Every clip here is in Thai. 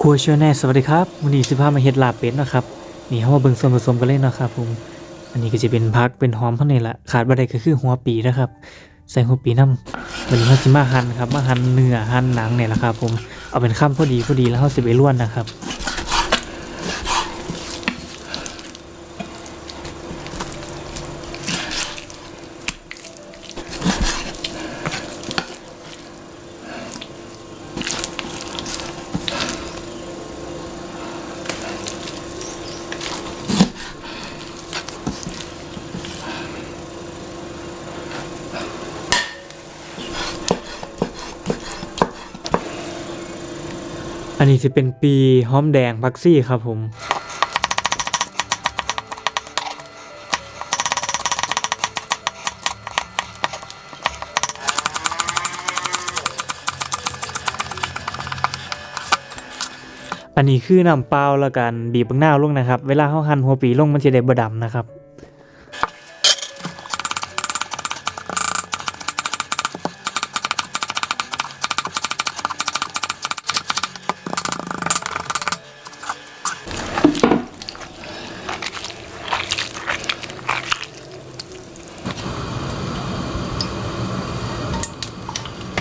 ครัวชัวแน่สวัสดีครับวันนี้สิพามาเฮ็ดลาบเป็ดนะครับนี่เขามาเบิ่งส่วนผสมกันเลยเนาะครับผมอันนี้ก็จะเป็นพักเป็นหอมเท่านี้ละขาดบ่ได้ก็คือหัวปีนะครับ ใส่หัวปีน้ำวันนี้เขาสิมาหั่นครับมาหั่นเนื้อหั่นหนังเนี่ยแหละครับผมเอาเป็นคำพอดีพอดีแล้วเขาสิไปล้วนนะครับ อันนี้สิเป็นปีหอมแดงพักซี่ครับผมอันนี้คือน้ำเปล่าแล้วกันบีบบังหน้าลงนะครับ เวลาเขาหั่นหัวปีลงมันจะได้บดำนะครับ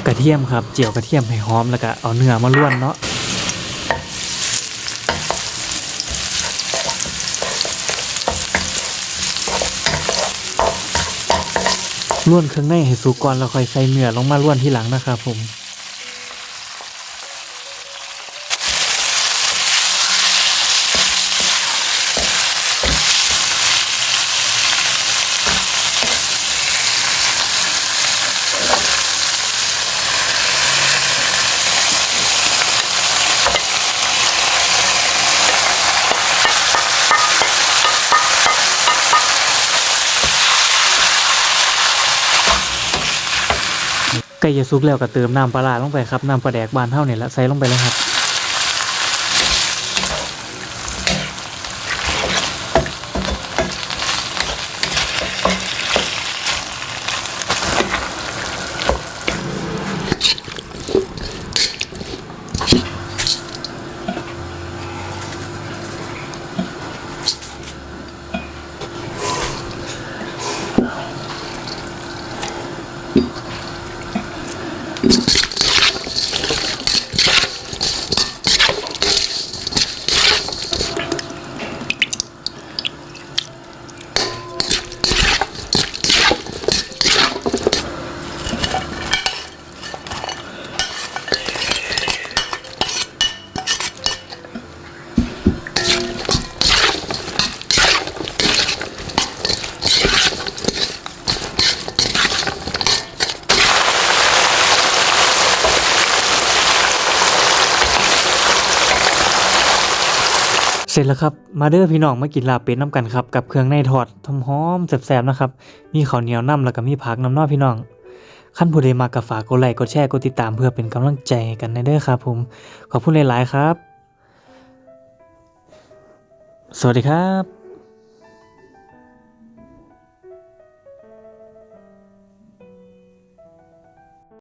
ระเทียมครับ เจียวกระเทียมให้หอมแล้วก็เอาเนื้อมาล้วนเนาะล้วนเครื่องในให้สุกก่อนแล้วค่อยใส่เนื้อลงมาล้วนที่หลังนะครับผม กล้จะสุกแล้วก็เติมน้ำปลาลาลงไปครับน้ำปลาแดกบานเท่าเนี่ยละใส่ลงไปเลยครับ ร็จแล้วครับ มาเด้อพี่น้องมากินลาบเป็ดน้ำกันครับ กับเครื่องในทอดหอมแซ่บๆนะครับ มีข้าวเหนียวน้ำแล้วก็มีผักน้ำนอพี่น้องขั้นผู้ใดมากระฝากกดไลค์กดแชร์กดติดตามเพื่อเป็นกำลังใจกันในเด้อครับผม ขอบคุณหลายๆครับ สวัสดีครับ